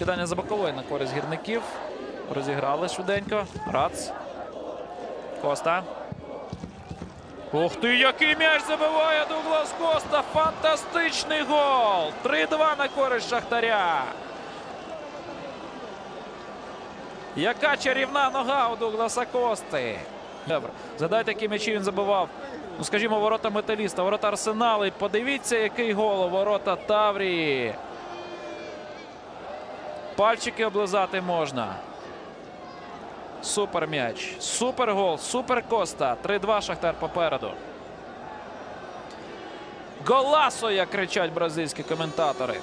Кидання за бокової на користь гірників. Розіграли швиденько. Рац. Коста. Ух ти, який м'яч забиває Дуглас Коста. Фантастичний гол. 3-2 на користь Шахтаря. Яка чарівна нога у Дугласа Кости. Добре. Згадайте, які м'ячі він забивав. Ну, скажімо, ворота металіста, ворота Арсенала. І подивіться, який гол у ворота Таврії. Пальчики облизати можна. Супер м'яч. Супер гол. Супер Коста. 3-2 Шахтар попереду. Голасо, як кричать бразильські коментатори.